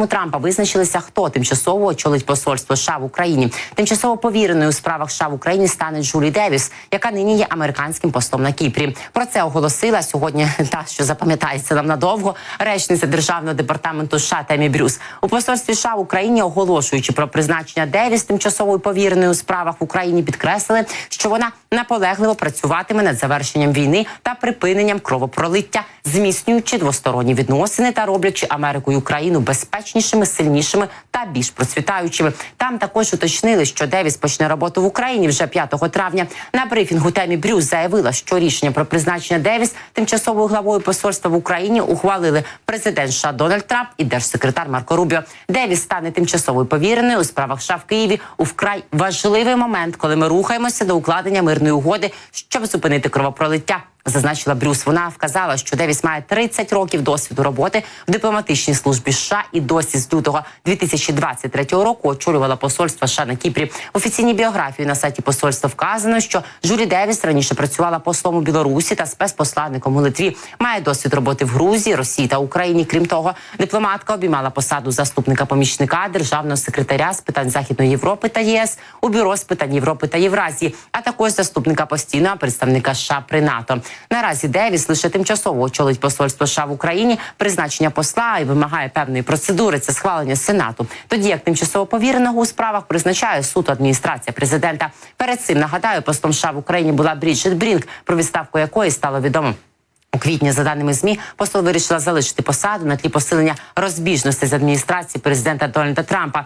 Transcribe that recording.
У Трампа визначилися, хто тимчасово очолить посольство США в Україні. Тимчасово повіреною у справах США в Україні стане Джулі Девіс, яка нині є американським послом на Кіпрі. Про це оголосила сьогодні. Та що запам'ятається нам надовго. Речниця державного департаменту США Темі Брюс у посольстві США в Україні, оголошуючи про призначення Девіс тимчасовою повіреною у справах в Україні, підкреслили, що вона наполегливо працюватиме над завершенням війни та припиненням кровопролиття, зміцнюючи двосторонні відносини та роблячи Америку і Україну безпечнішими, сильнішими та більш процвітаючими. Там також уточнили, що Девіс почне роботу в Україні вже 5 травня. На брифінгу темі Брюс заявила, що рішення про призначення Девіс тимчасовою главою посольства в Україні ухвалили президент США Дональд Трамп і держсекретар Марко Рубіо. Девіс стане тимчасовою повіреною у справах США в Києві у вкрай важливий момент, коли ми рухаємося до укладення мирної угоди, щоб зупинити кровопролиття. Зазначила Брюс. Вона вказала, що Девіс має 30 років досвіду роботи в дипломатичній службі США і досі з лютого 2023 року очолювала посольство США на Кіпрі. Офіційній біографії на сайті посольства вказано, що Жулі Девіс раніше працювала послом у Білорусі та спецпосланником у Литві. Має досвід роботи в Грузії, Росії та Україні. Крім того, дипломатка обіймала посаду заступника помічника державного секретаря з питань Західної Європи та ЄС у бюро з питань Європи та Євразії, а також заступника постійного представника США при НАТО. Наразі Девіс лише тимчасово очолить посольство США в Україні, призначення посла і вимагає певної процедури. Це схвалення сенату. Тоді як тимчасово повіреного у справах призначає суд адміністрація президента. Перед цим нагадаю, послом США в Україні була Бріджит Брінк, про відставку якої стало відомо. У квітні, за даними змі, посол вирішила залишити посаду на тлі посилення розбіжностей з адміністрації президента Дональда Трампа.